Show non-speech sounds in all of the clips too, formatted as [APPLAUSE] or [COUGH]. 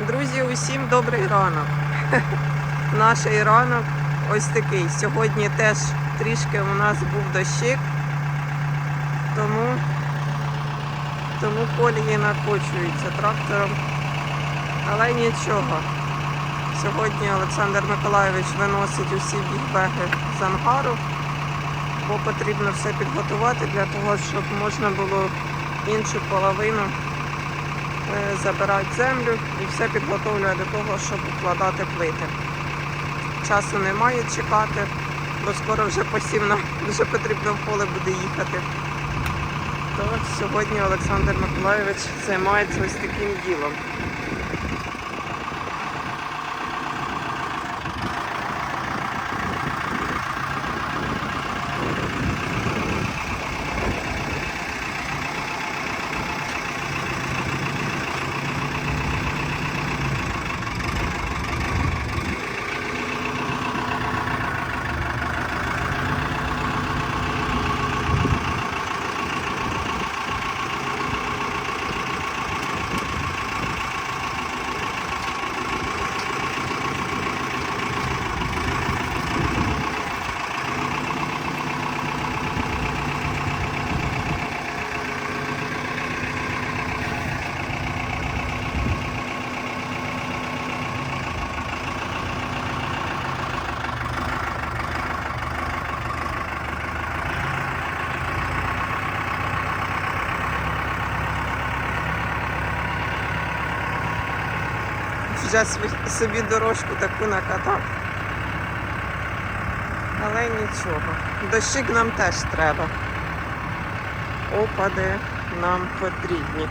Друзі, усім добрий ранок. [LAUGHS] Наш ранок ось такий. Сьогодні теж трішки у нас був дощик, тому, тому колії накочуються трактором. Але нічого. Сьогодні Олександр Миколайович виносить усі бігбеги з ангару, бо потрібно все підготувати для того, щоб можна було іншу половину забирати землю і все підготовлює до того, щоб укладати плити. Часу немає чекати, бо скоро вже посівно, вже потрібно в поле буде їхати. То сьогодні Олександр Миколайович займається ось таким ділом. Вже собі дорожку таку накатав. Але нічого. Дощик нам теж треба. Опади нам потрібні.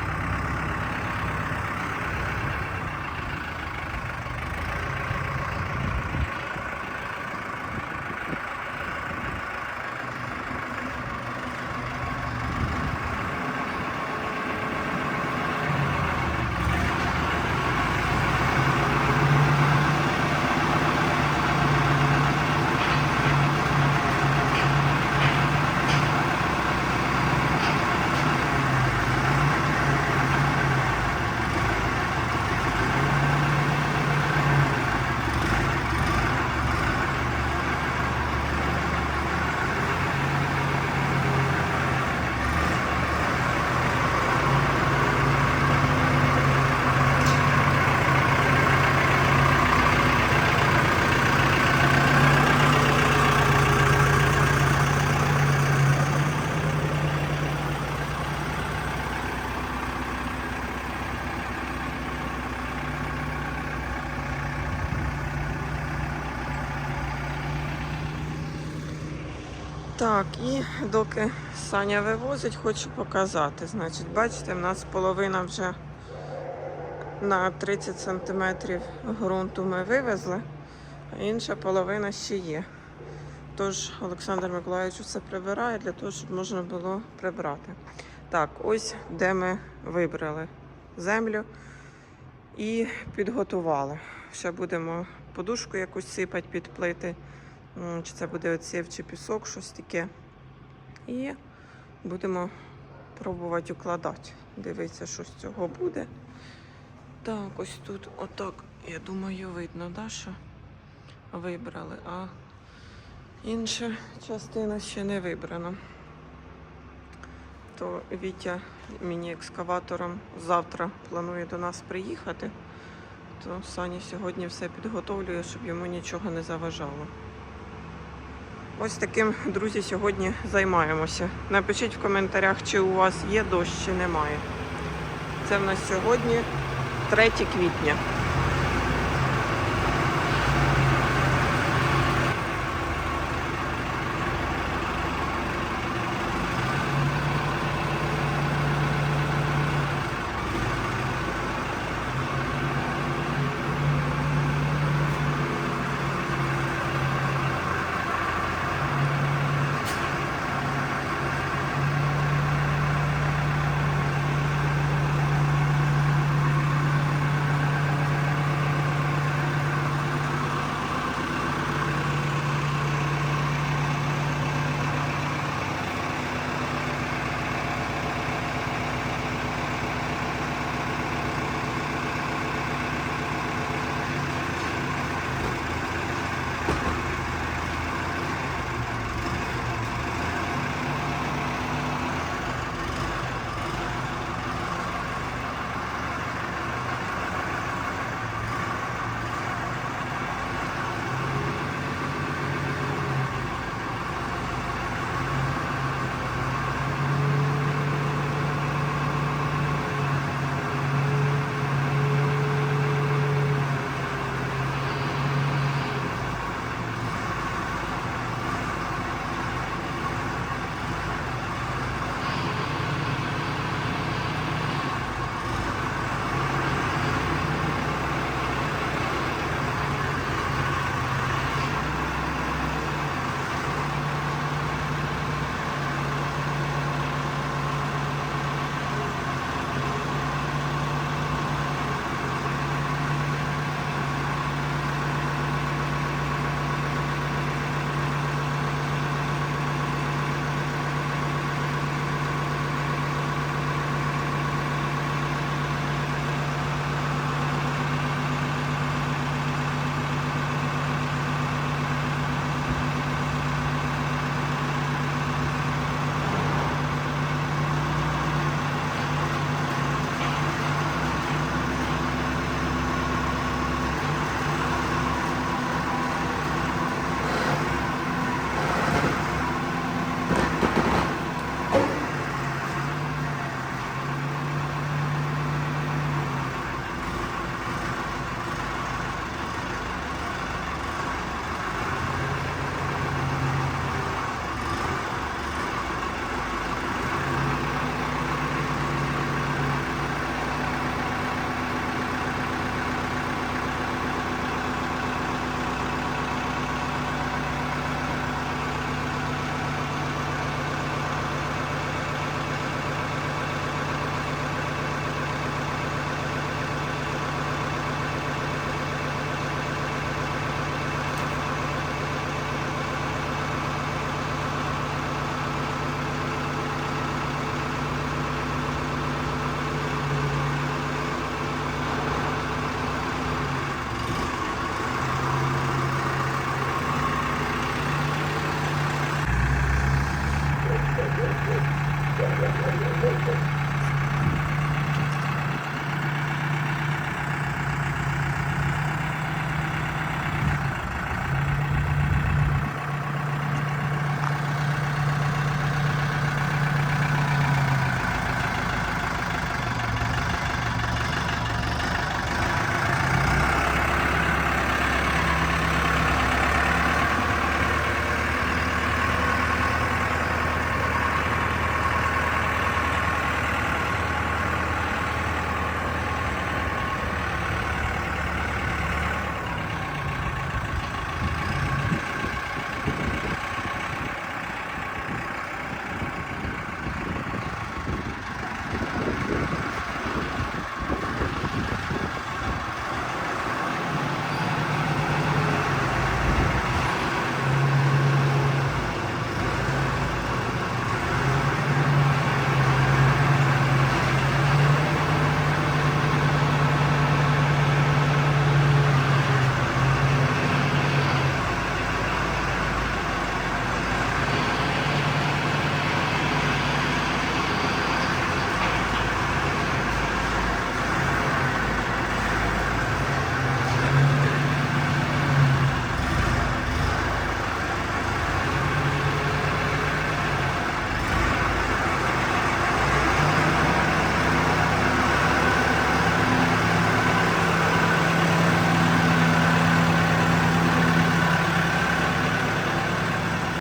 Так, і доки Саня вивозить, хочу показати. Значить, бачите, в нас половина вже на 30 см ґрунту ми вивезли, а інша половина ще є. Тож Олександр Миколаївич все прибирає для того, щоб можна було прибрати. Так, ось де ми вибрали землю і підготували. Ще будемо подушку якусь сипати під плити. Чи це буде оців чи пісок, щось таке. І будемо пробувати укладати. Дивитися, що з цього буде. Так, ось тут, отак, я думаю, видно, да, що вибрали, а інша частина ще не вибрана. То Вітя мені екскаватором завтра планує до нас приїхати, то Саня сьогодні все підготовлює, щоб йому нічого не заважало. Ось таким, друзі, сьогодні займаємося. Напишіть в коментарях, чи у вас є дощ, чи немає. Це в нас сьогодні 3 квітня.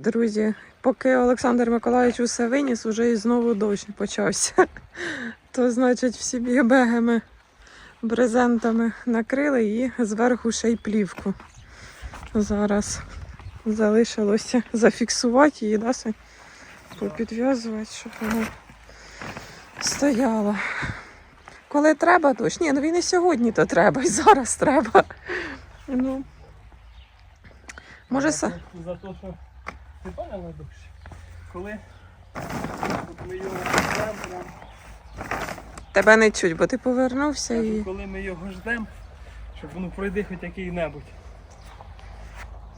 Друзі, поки Олександр Миколаївич усе виніс, уже і знову дощ почався. [LAUGHS] То, значить, всі бігбегами, брезентами накрили і зверху ще й плівку. Зараз залишилося зафіксувати її, да, попідв'язувати, щоб вона стояла. Коли треба дощ. Ні, ну він і сьогодні то треба, і зараз треба. Ну, може. За що ти поняла дощ? Коли от ми його ждемо, тебе не чуть, бо ти повернувся кажу, і. коли ми його ждемо, щоб воно пройде хоч який-небудь.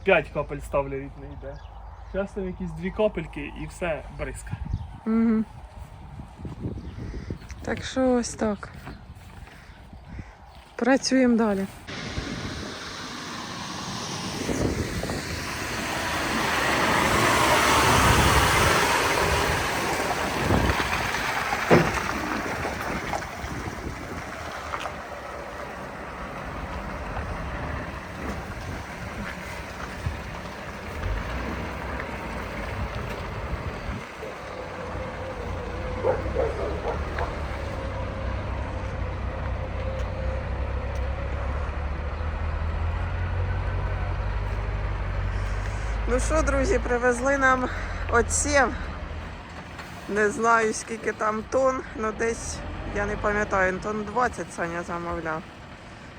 П'ять капель ставлю від не йде. Часто якісь дві капельки і все бризка. Угу. Так що ось так. Працюємо далі. Ну що, друзі, привезли нам отсів. Не знаю скільки там тонн, але десь, я не пам'ятаю, тонн 20 Саня замовляв.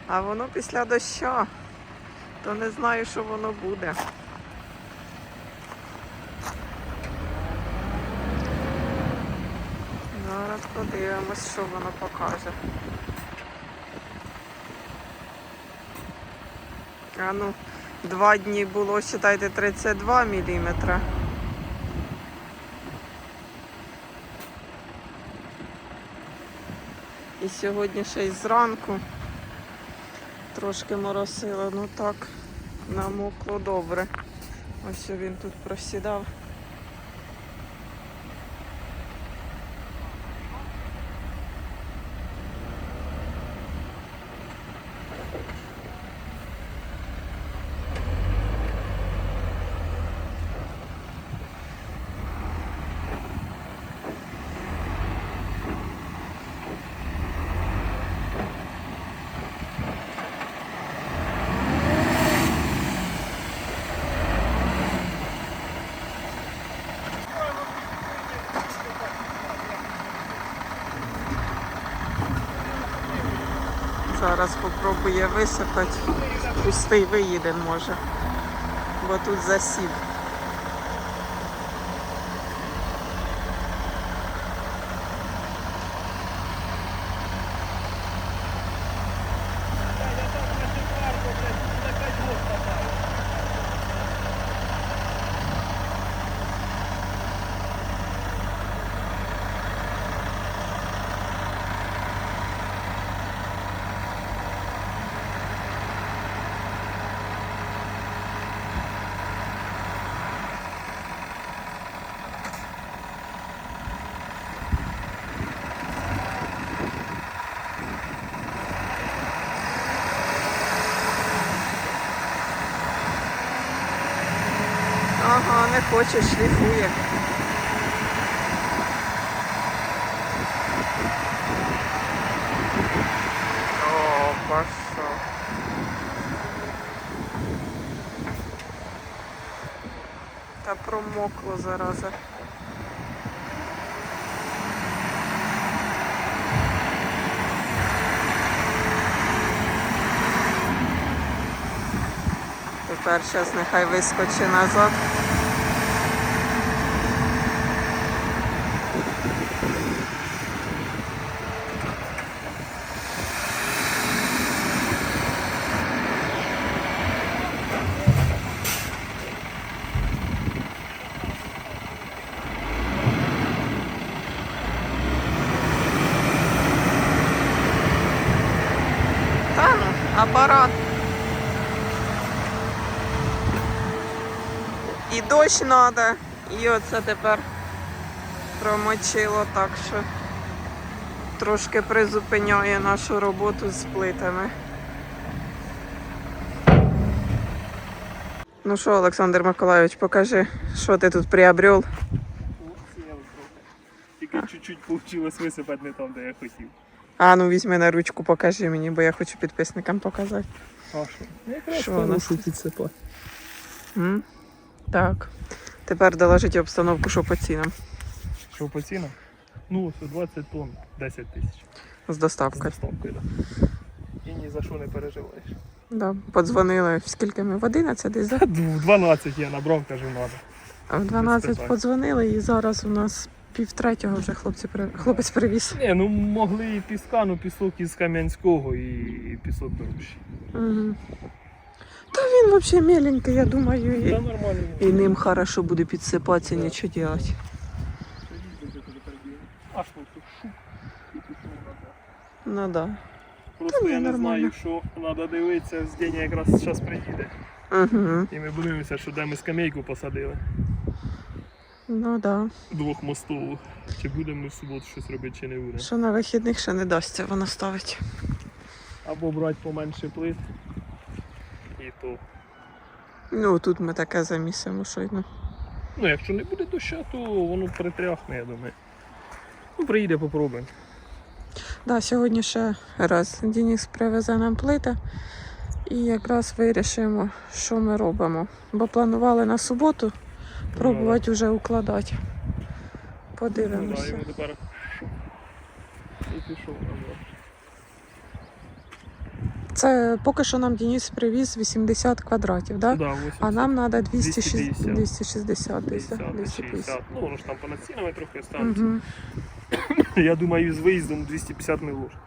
А воно після дощу, то не знаю, що воно буде. Зараз подивимось, що воно покаже. А ну, два дні було, вважайте, 32 міліметра. І сьогодні ще зранку трошки моросило, ну так, намокло добре. Ось він тут просідав. Зараз попробує висипати. Пустий виїде може. Бо тут засів. Ага, не хоче, шліфує. О, пошел. Та промокло зараза. Тепер зараз нехай вискочить назад. Та ну, апарат. І дощ треба, і оце тепер промочило так, що трошки призупиняє нашу роботу з плитами. Ну що, Олександр Миколайович, покажи, що ти тут приобрел. Тільки чуть-чуть вийшло висипати не там, де я хотів. А ну візьми на ручку, покажи мені, бо я хочу підписникам показати. А що? Ну, Якраз Що у нас тут? підсипати. Так. Тепер доложіть обстановку, що по цінам Що по цінам? Ну, 20 тонн, 10 тисяч. з доставкою. З доставкою. так. І ні за що не переживаєш. Да. Подзвонили, скільки ми в 11 десь, да? В 12 я набрав, кажу, надо. А в 12 подзвонили і зараз у нас пів третього вже хлопці при... хлопець привіз. Ні, ну могли і піска, ну пісок із Кам'янського і пісок дорожчий. Угу. Та він взагалі міленький, я думаю, і, і ним хорошо буде підсипатися, нічого робити. Аж тут пішов. Ну да. Просто ні, я не нормально. знаю, що треба дивитися, з день якраз зараз приїде. Угу. І ми подивимося, що де ми скамейку посадили. Ну да. Двохмостову. Чи будемо ми в суботу щось робити, чи не будемо. Що на вихідних ще не дасться вона ставить. Або брати поменше плит. То. Ну тут ми таке замісимо, що й, ну. Ну, якщо не буде дощу, то воно притряхне, я думаю. Ну, приїде, попробуємо. Да, сьогодні ще раз Денис привезе нам плити і якраз вирішимо, що ми робимо. Бо планували на суботу пробувати вже укладати. Ну, да, Подивимося. тепер. І пішов назад. Це поки що нам Денис привіз 80 квадратів, да? Да, 80. а нам треба 260, 250. 260 десь, да? 50, 250. Ну, воно ж там понад цінами трохи станеться. Угу. [COUGHS] Я думаю, з виїздом 250 не ложиться.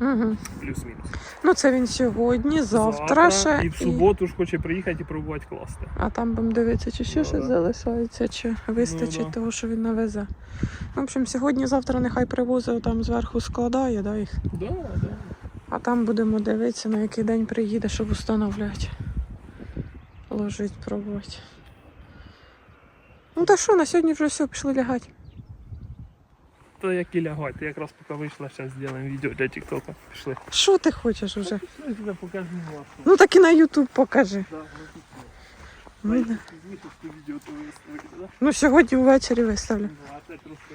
Угу. Плюс-мінус. Ну це він сьогодні, завтра, ще. І в суботу ж хоче приїхати і пробувати класти. А там будемо дивитися, чи ще Ну, щось да. залишається, чи вистачить да. того, що він навезе. В общем, сьогодні-завтра нехай привозить там зверху складає, да, їх. Да, да. А там будемо дивитися, на який день приїде, щоб установляти. Ложить, пробувати. Ну та що, на сьогодні вже все, пішли лягати. Та як і лягать, ти якраз поки вийшла, зараз зробимо відео для TikTok. Пішли. Що ти хочеш уже? Пішли, я покажу вашу. Ну так і на Ютуб покажи. Да, Ну, ну, да. відео то виставити, да? ну сьогодні ввечері виставлю. Ну, а це трошки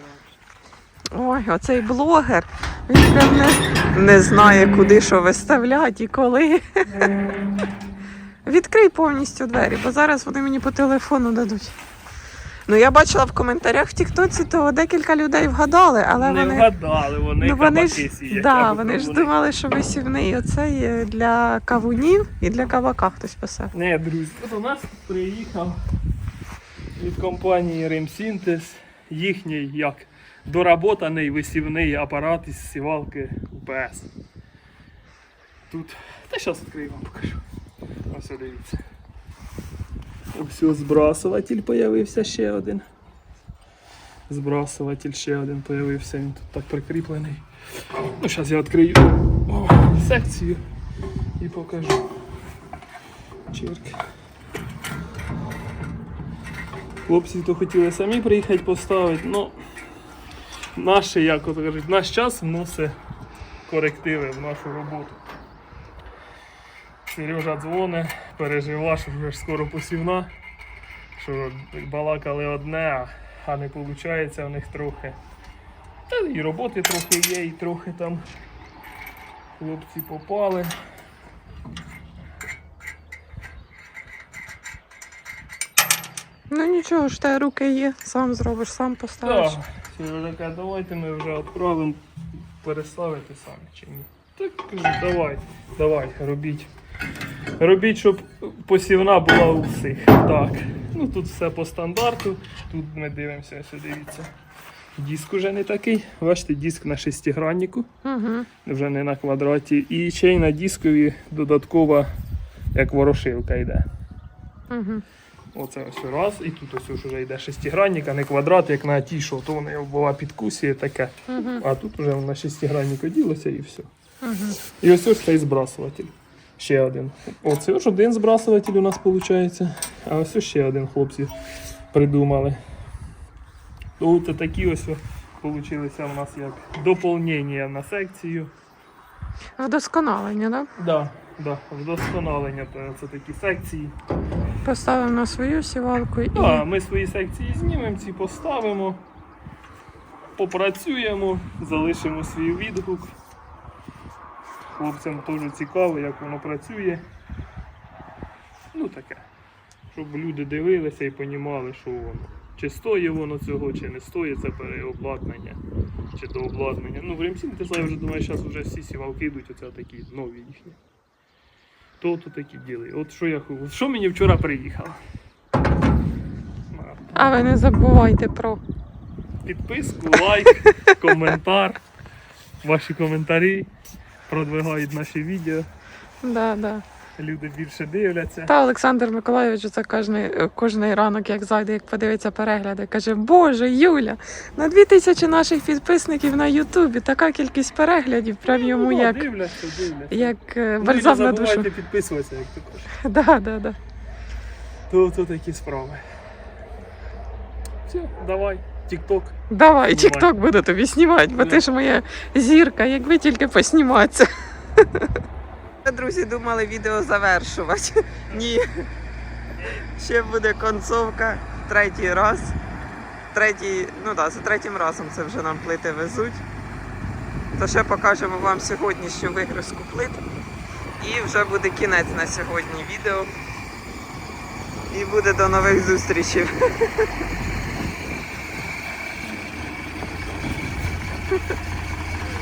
Ой, оцей блогер. Він прям не, не знає, куди що виставляти і коли. Відкрий повністю двері, бо зараз вони мені по телефону дадуть. Ну, я бачила в коментарях в Тіктоці, то декілька людей вгадали, але не вони. вгадали, вони Ну вони ж, сіять. да, вони ж думали, що висівний оцей е, для кавунів і для кабака хтось писав. Не, друзі, от у нас приїхав від компанії Ремсінтез їхній як доработаний висівний апарат із сівалки УПС. Тут. Та зараз відкрию вам покажу. Ось дивіться. Ось збрасуватель появився ще один. Збрасуватель ще один появився, він тут так прикріплений. Ну, зараз я відкрию о, секцію і покажу. Чирк. Хлопці то хотіли самі приїхати поставити, але наш, як от кажуть, наш час вносить корективи в нашу роботу. Сережа дзвоне, переживав, що вже ж скоро посівна, що балакали одне, а- не виходить у них трохи. Та і роботи трохи є, і трохи там хлопці попали. Ну нічого ж, те руки є, сам зробиш, сам поставиш. Так, Каже, давайте ми вже відправимо переставити самі чи ні. Так кажу, давай, давай, робіть. Робіть, щоб посівна була у всіх. Так. Ну тут все по стандарту. Тут ми дивимося, ось дивіться. Диск уже не такий. Бачите, диск на шестиграннику, Угу. вже не на квадраті. І ще й на дискові додаткова, як ворошилка йде. Угу. Оце ось раз, і тут ось вже йде шестигранник, а не квадрат, як на ті, що то вони була підкусіє таке. Угу. А тут вже на шестигранник ділося і все. Угу. І ось ось цей збрасуватель. Ще один. Оце ж один збрасуватель у нас виходить. А ось ще один хлопці придумали. То це такі ось вийшли у нас як доповнення на секцію. Вдосконалення, так? Да? Да, да, вдосконалення, то це такі секції. Поставимо на свою сівалку і. А ми свої секції знімемо, ці поставимо, попрацюємо, залишимо свій відгук. Хлопцям теж цікаво, як воно працює. Ну таке. Щоб люди дивилися і розуміли, що воно. Чи стоїть воно цього, чи не стоїть це переобладнання, чи до обладнання. Ну, в Ремсінтеса, я вже думаю, зараз вже всі сівалки йдуть, оце такі нові їхні. То тут такі діли. От що я ху- Що мені вчора приїхало? А ви не забувайте про. підписку, лайк, [LAUGHS] коментар. Ваші коментарі продвигають наші відео. Да, да. Люди більше дивляться. Та Олександр Миколайович це кожний, кожний ранок, як зайде, як подивиться перегляди, каже: Боже, Юля, на дві тисячі наших підписників на Ютубі така кількість переглядів, прям йому Ну, як, дивляться, дивляться. як е, Ну, бальзам на душу. забувайте підписуватися, як також. [LAUGHS] Да, да, да. То, то такі справи. Все, давай, тік-ток. Давай, тік-ток буду тобі знімати, бо ти ж моя зірка, якби тільки посніматися. [LAUGHS] Друзі, думали відео завершувати. [LAUGHS] Ні. Ще буде концовка третій раз. Третій, ну так, за третім разом це вже нам плити везуть. То ще покажемо вам сьогоднішню вигрузку плит. І вже буде кінець на сьогодні відео. І буде до нових зустрічей. [LAUGHS]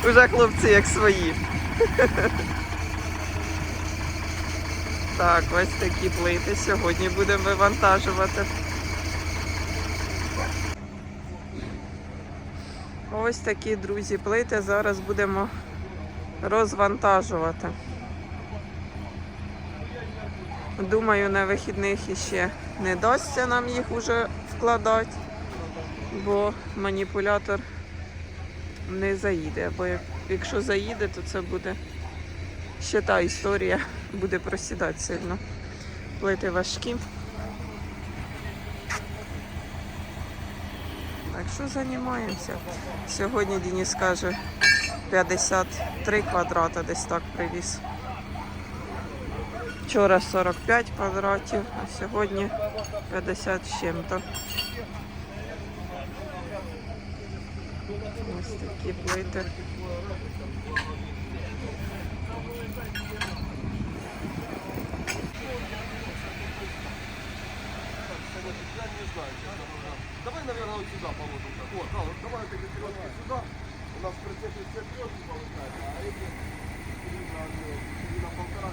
Уже хлопці як свої. [LAUGHS] Так, ось такі плити сьогодні будемо вивантажувати. Ось такі, друзі, плити зараз будемо розвантажувати. Думаю, на вихідних іще не дасться нам їх уже вкладати, бо маніпулятор не заїде. Бо якщо заїде, то це буде ще та історія буде просідати сильно. Плити важкі. Так що займаємося. Сьогодні Денис каже 53 квадрата десь так привіз. Вчора 45 квадратів, а сьогодні 50 з чим-то. Ось такі плити. Давай, наверное, вот сюда положим. так. Вот, да, вот давай вот эти трёхки сюда. У нас в прицепе все трёхки получается, а эти три на, три на полтора,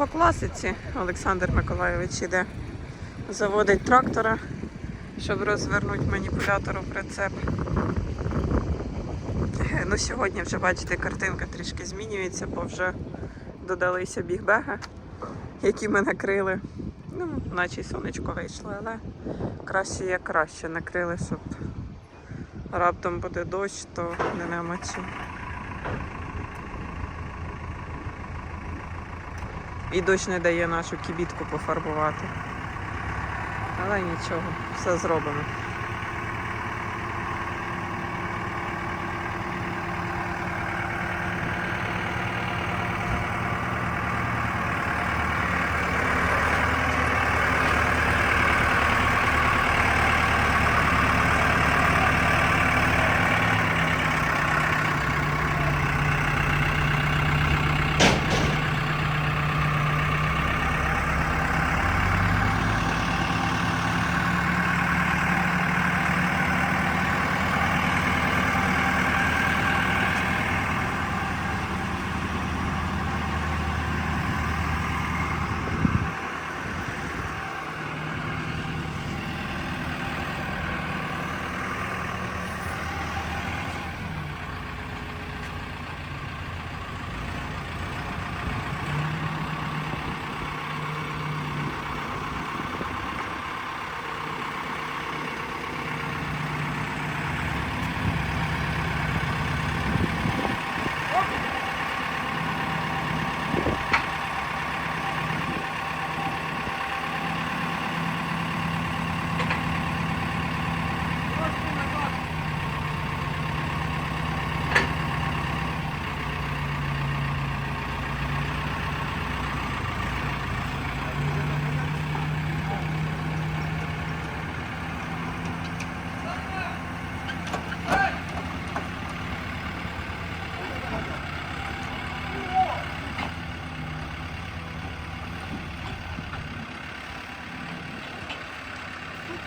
По класиці Олександр Миколайович іде заводить трактора, щоб розвернути маніпулятору прицеп. Ну, сьогодні вже бачите, картинка трішки змінюється, бо вже додалися бігбеги, які ми накрили. Ну, наче й сонечко вийшло, але краще як краще накрили, щоб раптом буде дощ, то не намочи. І дощ не дає нашу кібітку пофарбувати. Але нічого, все зробимо.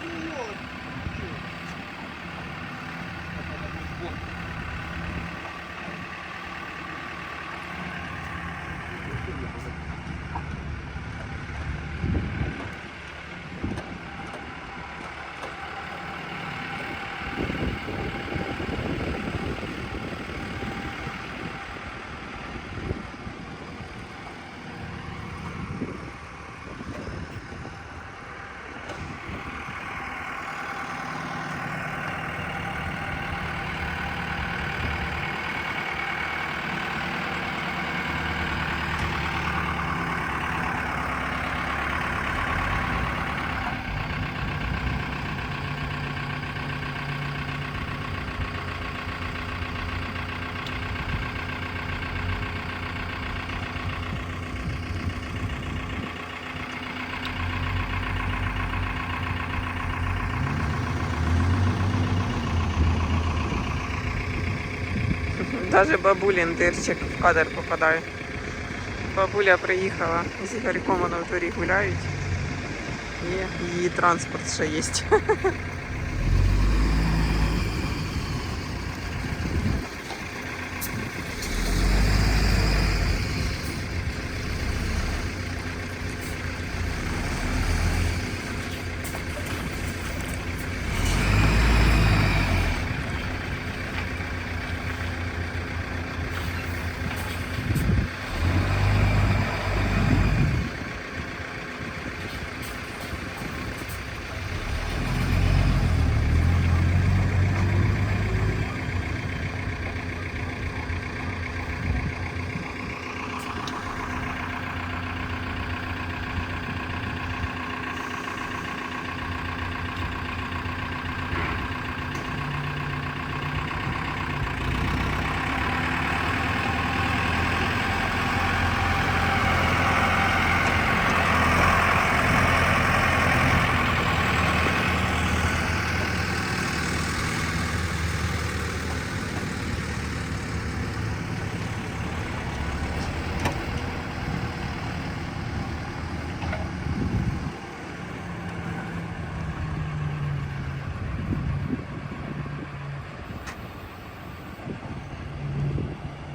New York. Даже бабулін дирчик в кадр попадає. Бабуля приїхала з Ігорьком, вона в дворі гуляють. І її транспорт ще є.